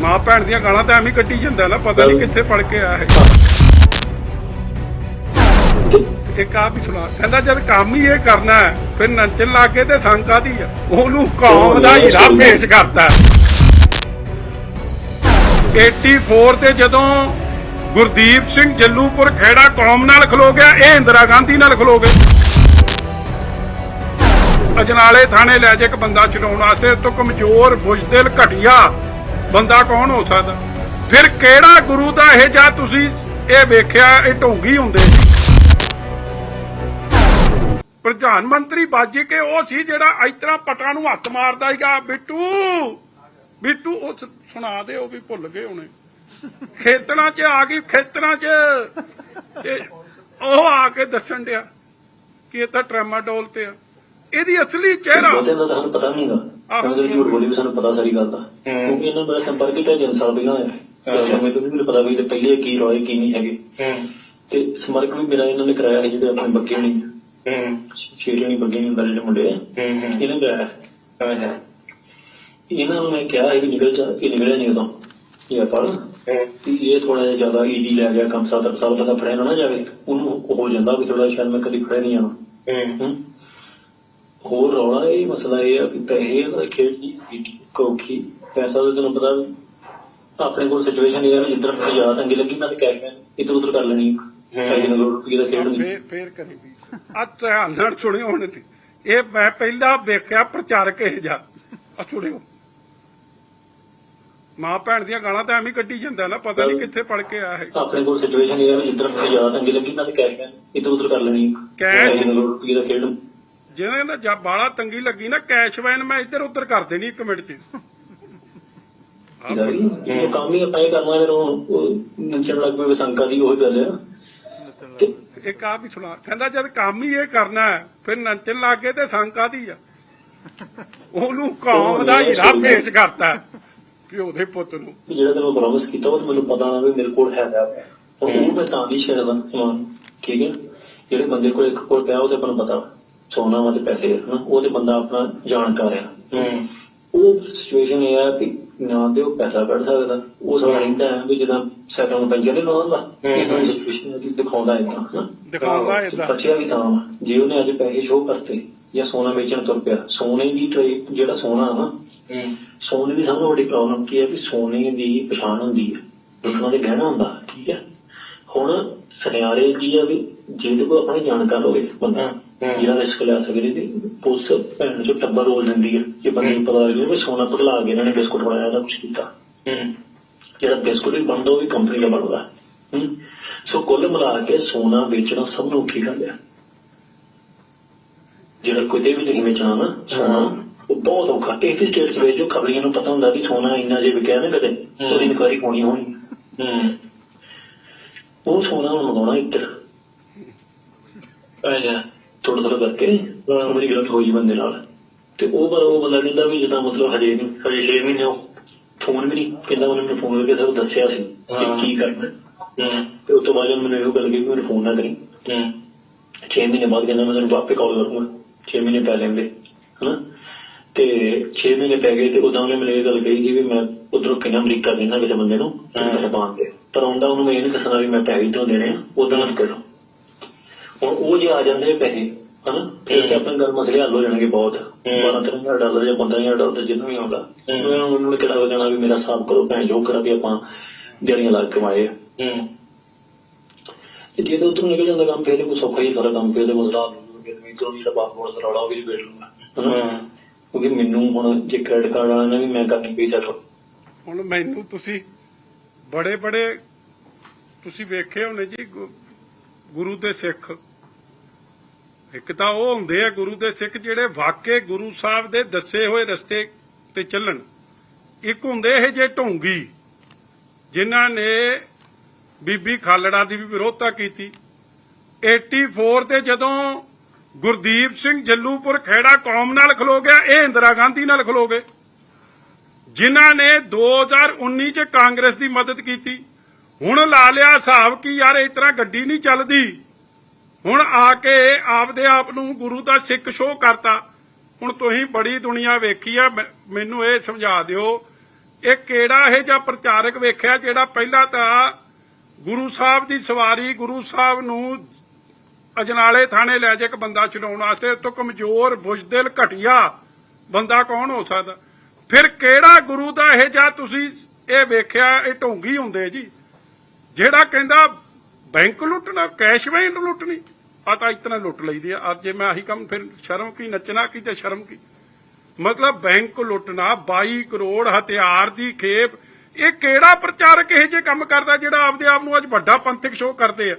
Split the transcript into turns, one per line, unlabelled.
ਮਾਂ ਭੈਣ ਦੀਆਂ ਗਾਲਾਂ ਤਾਂ ਐਵੇਂ ਹੀ ਕੱਢੀ ਜਾਂਦਾ ਨਾ ਪਤਾ ਨਹੀਂ ਕਿੱਥੇ ਪੜ ਕੇ ਆਇਆ ਹੈ ਇੱਕ ਆ ਵੀ ਸੁਣਾ ਕਹਿੰਦਾ ਜਦ ਕੰਮ ਹੀ ਇਹ ਕਰਨਾ ਹੈ ਫਿਰ ਨੱਚਣ ਲੱਗ ਕੇ ਤੇ ਸੰਕਾ ਦੀ ਉਹਨੂੰ ਕੌਮ ਦਾ ਹੀਰਾ। ਪੇਸ਼ ਕਰਤਾ 84 ਤੇ ਜਦੋਂ ਗੁਰਦੀਪ ਸਿੰਘ ਜੱਲੂਪੁਰ ਖੇੜਾ ਕੌਮ ਨਾਲ ਖਲੋ ਗਿਆ ਇਹ ਇੰਦਰਾ ਗਾਂਧੀ ਨਾਲ ਖਲੋ ਗਿਆ। ਅਜਨਾਲੇ ਥਾਣੇ ਲੈ ਜੇ ਇੱਕ ਬੰਦਾ ਛਡਾਉਣ ਵਾਸਤੇ ਤੋਂ ਕਮਜ਼ੋਰ ਬੁਝਦਿਲ ਘਟਿਆ ਬੰਦਾ ਕੌਣ ਹੋ ਸਕਦਾ? ਫਿਰ ਕਿਹੜਾ ਗੁਰੂ ਦਾ ਇਹ ਜਾਂ ਤੁਸੀਂ ਇਹ ਵੇਖਿਆ, ਇਹ ਢੋਂਗੀ ਹੁੰਦੇ? ਪ੍ਰਧਾਨ ਮੰਤਰੀ ਬਾਜੀ ਕੇ ਉਹ ਸੀ ਜਿਹੜਾ ਇਸ ਤਰ੍ਹਾਂ ਪਟਾਂ ਨੂੰ ਹੱਥ ਮਾਰਦਾ ਸੀਗਾ, ਬਿੱਟੂ ਬਿੱਟੂ, ਉਹ ਸੁਣਾ ਦੇ, ਉਹ ਵੀ ਭੁੱਲ ਗਏ ਹੁਣੇ। ਖੇਤਰਾਂ 'ਚ ਆ ਗਈ, ਖੇਤਰਾਂ 'ਚ। ਉਹ ਆ ਕੇ ਦੱਸਣ ਡਿਆ ਕਿ ਇਹ ਤਾਂ ਟ੍ਰੈਮਾਡੋਲ ਤੇ ਆ। ਇਹਦੀ ਅਸਲੀ ਚਿਹਰਾ
ਬਹੁਤੇ ਦਾ ਸਾਨੂੰ ਪਤਾ ਨਹੀਂ ਹੈਗਾ
ਆਹੋ।
ਉਹਨਾਂ ਦੇ ਝੂਠ ਬੋਲੀ ਵੀ ਸਾਨੂੰ ਪਤਾ ਸਾਰੀ ਗੱਲ ਦਾ। ਕਿਉਂਕਿ ਇਹਨਾਂ ਦਾ ਸੰਪਰਕ ਹੀ ਤਾਂ ਜਨਸਾਲ ਪਹਿਲਾਂ ਹੋਇਆ। ਸਮੇਂ ਤੋਂ ਵੀ ਮੈਨੂੰ ਪਤਾ ਵੀ ਇਹਦੇ ਪਹਿਲੇ ਕੀ ਰੋਏ ਕੀ ਨਹੀਂ ਹੈਗੇ। ਤੇ ਸੰਪਰਕ ਵੀ ਮੇਰਾ ਇਹਨਾਂ ਨੇ ਕਰਾਇਆ ਹੈ ਜਿਹਦੇ ਆਪਣੇ ਬੱਗੇ ਨਹੀਂ ਸ਼ੇਰੀ ਨਹੀਂ ਬੱਗੇ ਨਹੀਂ ਜਿਹੜੇ ਮੁੰਡੇ। ਆ ਇਹਨਾਂ ਕਰਾਇਆ। ਇਹਨਾਂ ਨੂੰ ਮੈਂ ਕਿਹਾ ਇਹ ਨਿਕਲ ਜਾ ਇਹ ਨਿਕਲਿਆ ਨਹੀਂ ਉਦੋਂ। ਇਹ ਪੜ ਇਹ ਥੋੜਾ ਜਿਹਾ ਜ਼ਿਆਦਾ ਈਜ਼ੀ ਲੈ ਗਿਆ ਕੰਮ ਸਾਦਰ ਸਾਲ ਦਾ ਫੜਿਆ ਨਾ ਜਾਵੇ ਉਹਨੂੰ ਹੋ ਜਾਂਦਾ ਵੀ ਥੋੜਾ ਸ਼ਾਇਦ ਮੈਂ ਕਦੀ ਫੜਿਆ ਨਹੀਂ ਜਾਣਾ। ਹੂੰ। ਹੋਰ ਰੌਲਾ ਇਹ ਮਸਲਾ ਇਹ ਆ ਕਿ ਪੈਸੇ ਦਾ ਖੇਡ ਦੀ ਕੋਖੀ ਪੈਸਾ ਤਾਂ ਤੈਨੂੰ ਪਤਾ ਆਪਣੇ ਕੋਲ ਸਿਚੁਏਸ਼ਨ ਇਹ ਆ ਵੀ ਜਿੱਧਰ ਮੈਨੂੰ ਜ਼ਿਆਦਾ ਤੰਗੀ ਲੱਗੀ ਮੈਂ ਤਾਂ ਕੈਸ਼ ਮੈਂ ਇੱਧਰ ਉੱਧਰ ਕਰ ਲੈਣੀ ਪੈਸੇ ਨਾਲ ਰੁਪਏ ਦਾ ਖੇਡ ਨਹੀਂ।
ਫੇਰ ਫੇਰ ਕਰੀ ਵੀ। ਆ ਧਿਆਨ ਨਾਲ ਸੁਣਿਓ ਹੁਣ ਤੇ ਇਹ ਮੈਂ ਪਹਿਲਾਂ ਵੇਖਿਆ ਪ੍ਰਚਾਰਕ ਇਹ ਜਾ ਆ ਸੁਣਿਓ। ਮਾਂ ਭੈਣ ਦੀਆਂ ਗਾਲਾਂ ਤਾਂ ਐਵੇਂ ਹੀ ਕੱਢੀ ਜਾਂਦਾ ਨਾ ਪਤਾ ਨਹੀਂ ਕਿੱਥੇ ਪੜ ਕੇ ਆਇਆ ਹੈ
ਆਪਣੇ ਕੋਲ ਸਿਚੁਏਸ਼ਨ ਇਹ ਆ ਵੀ ਜਿੱਧਰ ਮੈਨੂੰ ਜ਼ਿਆਦਾ ਤੰਗੀ ਲੱਗੀ ਮੈਂ ਤਾਂ ਕੈਸ਼ ਮੈਂ ਇੱਧਰ ਉੱਧਰ ਕਰ ਲੈਣੀ ਨਾਲ ਰੁਪਏ ਦਾ ਖੇਡ
ਜਿਹਨੇ ਨਾ ਜਾਂ ਬਾਲਾ ਤੰਗੀ ਲੱਗੀ ਨਾ ਕੈਸ਼ ਵੈਨ ਮੈਂ ਇੱਧਰ ਉੱਧਰ ਕਰ ਦੇਣੀ ਇੱਕ ਮਿੰਟ 'ਚ। ਆਹ
ਜਾਰੀ ਉਹ ਕੰਮ ਹੀ ਆਪਾਂ ਇਹ ਕਰਨਾ ਫਿਰ ਉਹ ਉਹ ਨੱਚਣ ਲੱਗ ਪਏ ਸੰਕਾ ਦੀ ਉਹੀ ਗੱਲ ਆ। ਤੇ
ਇੱਕ ਆ ਵੀ ਸੁਣਾ ਕਹਿੰਦਾ ਜਦ ਕੰਮ ਹੀ ਇਹ ਕਰਨਾ ਫਿਰ ਨੱਚਣ ਲੱਗ ਕੇ ਤੇ ਸੰਕਾ ਦੀ ਆ। ਉਹਨੂੰ ਕੌਮ ਦਾ ਹੀਰਾ ਪੇਸ਼ ਕਰਤਾ ਪਿਓ ਦੇ ਪੁੱਤ ਨੂੰ।
ਜਿਹੜਾ ਤੈਨੂੰ ਪ੍ਰੋਮਿਸ ਕੀਤਾ ਉਹ ਮੈਨੂੰ ਪਤਾ ਨਾ ਵੀ ਮੇਰੇ ਕੋਲ ਹੈਗਾ। ਉਹ ਉਹ ਮੈਂ ਤਾਂ ਨਹੀਂ ਛੇੜਦਾ ਸਮਾਨ ਠੀਕ ਹੈ? ਜਿਹੜੇ ਬੰਦੇ ਕੋਲ ਇੱਕ ਕੋਲ ਪਿਆ ਉਹ ਤੇ ਆਪਾਂ ਨੂੰ ਪਤਾ। ਸੋਨਾ ਵਾ ਤੇ ਪੈਸੇ ਹਨਾ ਉਹ ਤੇ ਬੰਦਾ ਆਪਣਾ ਜਾਣਕਾਰ ਆ ਉਹ ਸਿਚੁਏਸ਼ਨ ਇਹ ਆ ਕਿ ਨਾ ਤੇ ਉਹ ਪੈਸਾ ਕੱਢ ਸਕਦਾ। ਉਹ ਸਾਰਾ ਰਹਿੰਦਾ ਹੈ ਵੀ ਜਦੋਂ ਸਾਈਕਲ ਨੂੰ ਪੈਂਚਰ ਨਹੀਂ ਲਾਉਂਦਾ ਇਹਨਾਂ ਸਿਚੁਏਸ਼ਨ ਦੀ ਦਿਖਾਉਂਦਾ ਹੈ ਹਨਾ।
ਦਿਖਾਉਂਦਾ ਏਦਾਂ।
ਬਚਿਆ ਵੀ ਤਾਂ ਵਾ। ਜੇ ਉਹਨੇ ਅੱਜ ਪੈਸੇ ਸ਼ੋਅ ਕਰਤੇ ਜਾਂ ਸੋਨਾ ਵੇਚਣ ਤੁਰ ਪਿਆ ਸੋਨੇ ਦੀ ਟਰੇ ਜਿਹੜਾ ਸੋਨਾ ਆ ਨਾ ਸੋਨੇ ਦੀ ਸਭ ਤੋਂ ਵੱਡੀ ਪ੍ਰੋਬਲਮ ਕੀ ਹੈ ਕਿ ਸੋਨੇ ਦੀ ਪਛਾਣ ਹੁੰਦੀ ਹੈ ਉਹਨਾਂ ਦੇ ਗਹਿਣਾ ਹੁੰਦਾ ਠੀਕ ਹੈ ਹੁਣ ਸੁਨਿਆਰੇ ਕੀ ਆ ਵੀ ਜਿਹਦੇ ਕੋਲ ਆਪਣੀ ਜਾਣਕਾਰ ਹੋਵੇ ਬੰਦਾ ਜਿਹੜਾ ਰਿਸਕ ਲੈ ਸਕਦੇ ਤੇ ਪੁਲਿਸ ਭੈਣ ਚੋਂ ਟੱਬਰ ਰੋਲ ਦਿੰਦੀ ਹੈ ਜੇ ਬੰਦੇ ਨੂੰ ਪਤਾ ਲੱਗੇ ਵੀ ਸੋਨਾ ਪਗਲਾ ਕੇ ਇਹਨਾਂ ਨੇ ਬਿਸਕੁਟ ਬਣਾਇਆ ਦਾ ਕੁਝ ਕੀਤਾ। ਜਿਹੜਾ ਬਿਸਕੁਟ ਵੀ ਬਣਦਾ ਉਹ ਵੀ ਕੰਪਨੀ ਦਾ ਬਣਦਾ। ਸੋ ਕੁੱਲ ਮਿਲਾ ਕੇ ਸੋਨਾ ਵੇਚਣਾ ਸਭ ਨੂੰ ਔਖੀ ਗੱਲ ਹੈ ਜਿਹੜਾ ਕਿਤੇ ਵੀ ਨਹੀਂ ਵੇਚਣਾ ਨਾ ਸੋਨਾ ਉਹ ਬਹੁਤ ਔਖਾ। ਇਹ ਵੀ ਸਟੇਟ ਵਿੱਚ ਜੋ ਖਬਰੀਆਂ ਨੂੰ ਪਤਾ ਹੁੰਦਾ ਕਿ ਸੋਨਾ ਇੰਨਾ ਜੇ ਵਿਕਿਆ ਨਾ ਕਦੇ ਉਹਦੀ ਇਨਕੁਆਇਰੀ ਹੋਣੀ ਹੋਣੀ। ਉਹ ਸੋਨਾ ਨੂੰ ਮੰਗਾਉਣਾ ਇੱਧਰ। ਥੋੜਾ ਕਰਕੇ ਉਹਦੀ ਗੱਲ ਹੋਈ ਬੰਦੇ ਨਾਲ। ਤੇ ਉਹ ਪਰ ਉਹ ਬੰਦਾ ਕਹਿੰਦਾ ਵੀ ਜਿੱਦਾਂ ਮਤਲਬ ਹਜੇ ਨਹੀਂ ਹਜੇ 6 ਮਹੀਨੇ ਫੋਨ ਵੀ ਨਹੀਂ ਕਹਿੰਦਾ ਉਹਨੇ ਮੈਨੂੰ ਫੋਨ ਕਰਕੇ ਸਭ ਦੱਸਿਆ ਸੀ ਕਿ ਕੀ ਕਰਨਾ। ਤੇ ਉਸ ਤੋਂ ਬਾਅਦ ਮੈਨੂੰ ਇਹੋ ਗੱਲ ਕਹੀ ਕਿ ਮੈਨੂੰ ਫੋਨ ਨਾ ਕਰੀ। 6 ਮਹੀਨੇ ਬਾਅਦ ਕਹਿੰਦਾ ਮੈਂ ਤੈਨੂੰ ਵਾਪੇ ਕਾਲ ਕਰੂੰਗਾ। 6 ਮਹੀਨੇ ਪੈ ਲੈਂਦੇ ਹਨਾ? ਤੇ 6 ਮਹੀਨੇ ਪੈ ਗਏ ਤੇ ਉਦੋਂ ਉਹਨੇ ਮੈਨੂੰ ਇਹ ਗੱਲ ਕਹੀ ਸੀ ਵੀ ਮੈਂ ਉਧਰੋਂ ਕਿੰਨਾ ਅਮਰੀਕਾ ਦੇਣਾ ਕਿਸੇ ਬੰਦੇ ਨੂੰ ਪੈਸੇ ਪਾਉਣ ਦੇ ਪਰ ਆਉਂਦਾ ਉਹਨੂੰ ਮੈਂ ਇਹ ਨਹੀਂ ਦੱਸਣਾ ਵੀ ਮੈਂ ਪੈਸੇ ਤੋਂ ਦੇਣੇ ਆ ਉਦੋਂ ਨਾ ਕਰੋ ਹੁਣ ਉਹ ਜੇ ਆ ਜਾਂਦੇ ਪੈਸੇ ਹਨਾ? ਫਿਰ ਤੇ ਆਪਣੇ ਗੱਲ ਮਸਲੇ ਹੱਲ ਹੋ ਜਾਣਗੇ ਬਹੁਤ। 12 ਹਜ਼ਾਰ ਡਾਲਰ ਜਾਂ 15000 ਡਾਲਰ ਜਿੰਨਾ ਵੀ ਆਉਂਦਾ। ਉਹਨਾਂ ਨੂੰ ਉਹਨਾਂ ਨੂੰ ਕਿਹੜਾ ਹੋ ਜਾਣਾ ਵੀ ਮੇਰਾ ਹਿਸਾਬ ਕਰੋ ਭੈਣ ਜੋ ਕਰਾ ਵੀ ਆਪਾਂ ਦਿਹਾੜੀਆਂ ਲਾ ਕੇ ਕਮਾਏ। ਤੇ ਜੇ ਤਾਂ ਉੱਧਰੋਂ ਨਿਕਲ ਜਾਂਦਾ ਕੰਮ ਫੇਰ ਤੇ ਕੋਈ ਸੌਖਾ ਹੀ ਸਾਰਾ ਕੰਮ ਫੇਰ ਤੇ ਮਜ਼ਰਾ ਵੀ ਤੋਂ ਜਿਹੜਾ ਪਾਸਪੋਰਟ ਰੌਲਾ ਉਹ ਵੀ ਵੇਟ ਲੂੰਗਾ ਹਨਾ? ਕਿਉਂਕਿ ਮੈਨੂੰ ਹੁਣ ਜੇ ਕ੍ਰੈਡਿਟ ਕਾਰਡ ਵਾਲਾ ਨੇ ਵੀ ਮੈਂ ਕਰਨੀ ਪਈ ਸੈਟ
ਹੁਣ ਮੈਨੂੰ ਤੁਸੀਂ ਬੜੇ ਬੜੇ ਤੁਸੀਂ ਵੇਖੇ ਹੋਣੇ ਜੀ ਗੁਰੂ ਦੇ ਸਿੱਖ। ਇੱਕ ਤਾਂ ਉਹ ਹੁੰਦੇ ਆ ਗੁਰੂ ਦੇ ਸਿੱਖ ਜਿਹੜੇ ਵਾਕੇ ਗੁਰੂ ਸਾਹਿਬ ਦੇ ਦੱਸੇ ਹੋਏ ਰਸਤੇ ਤੇ ਚੱਲਣ। ਇੱਕ ਹੁੰਦੇ ਇਹ ਜੇ ਢੋਂਗੀ, ਜਿਨ੍ਹਾਂ ਨੇ ਬੀਬੀ ਖਾਲੜਾ ਦੀ ਵੀ ਵਿਰੋਧਤਾ ਕੀਤੀ। 84 ਤੇ ਜਦੋਂ ਗੁਰਦੀਪ ਸਿੰਘ ਜੱਲੂਪੁਰ ਖੇੜਾ ਕੌਮ ਨਾਲ ਖਲੋ ਗਿਆ, ਇਹ ਇੰਦਰਾ ਗਾਂਧੀ ਨਾਲ ਖਲੋ ਗਏ। ਜਿਨ੍ਹਾਂ ਨੇ 2019 ਚ ਕਾਂਗਰਸ ਦੀ ਮਦਦ ਕੀਤੀ। ਹੁਣ ਲਾ ਲਿਆ ਹਿਸਾਬ ਕਿ ਯਾਰ ਇਸ ਤਰ੍ਹਾਂ ਗੱਡੀ ਨਹੀਂ ਚੱਲਦੀ। ਹੁਣ ਆ ਕੇ ਆਪਦੇ ਆਪ ਨੂੰ ਗੁਰੂ ਦਾ ਸਿੱਖ ਸ਼ੋਅ ਕਰਤਾ। ਹੁਣ ਤੁਸੀਂ ਬੜੀ ਦੁਨੀਆ ਵੇਖੀ ਆ ਮੈਨੂੰ ਇਹ ਸਮਝਾ ਦਿਓ, ਇਹ ਕਿਹੜਾ ਇਹ ਜਾਂ ਪ੍ਰਚਾਰਕ ਵੇਖਿਆ ਜਿਹੜਾ ਪਹਿਲਾਂ ਤਾਂ ਗੁਰੂ ਸਾਹਿਬ ਦੀ ਸਵਾਰੀ, ਗੁਰੂ ਸਾਹਿਬ ਨੂੰ ਅਜਨਾਲੇ ਥਾਣੇ ਲੈ ਜਾ ਇੱਕ ਬੰਦਾ ਛਡਾਉਣ ਵਾਸਤੇ ਤੋਂ ਕਮਜ਼ੋਰ, ਬੁਝਦਿਲ, ਘਟਿਆ ਬੰਦਾ ਕੌਣ ਹੋ ਸਕਦਾ? ਫਿਰ ਕਿਹੜਾ ਗੁਰੂ ਦਾ ਇਹ ਜਾਂ ਤੁਸੀਂ ਇਹ ਵੇਖਿਆ, ਇਹ ਢੋਂਗੀ ਹੁੰਦੇ ਜੀ? ਜਿਹੜਾ ਕਹਿੰਦਾ ਬੈਂਕ ਲੁੱਟਣਾ, ਕੈਸ਼ ਵੈਂਡ ਲੁੱਟਣੀ ਆ ਤਾਂ ਇਤਨਾ ਲੁੱਟ ਲਈਦੀ ਆ। ਅੱਜ ਜੇ ਮੈਂ ਆਹੀ ਕੰਮ ਫਿਰ ਸ਼ਰਮ ਕੀ, ਨੱਚਣਾ ਕੀ ਤੇ ਸ਼ਰਮ ਕੀ? ਮਤਲਬ ਬੈਂਕ ਲੁੱਟਣਾ 22 ਕਰੋੜ ਹਥਿਆਰ ਦੀ ਖੇਪ, ਇਹ ਕਿਹੜਾ ਪ੍ਰਚਾਰਕ ਇਹ ਜੇ ਕੰਮ ਕਰਦਾ ਜਿਹੜਾ ਆਪਦੇ ਆਪ ਨੂੰ ਅੱਜ ਵੱਡਾ ਪੰਥਕ ਸ਼ੋਅ ਕਰਦੇ ਆ?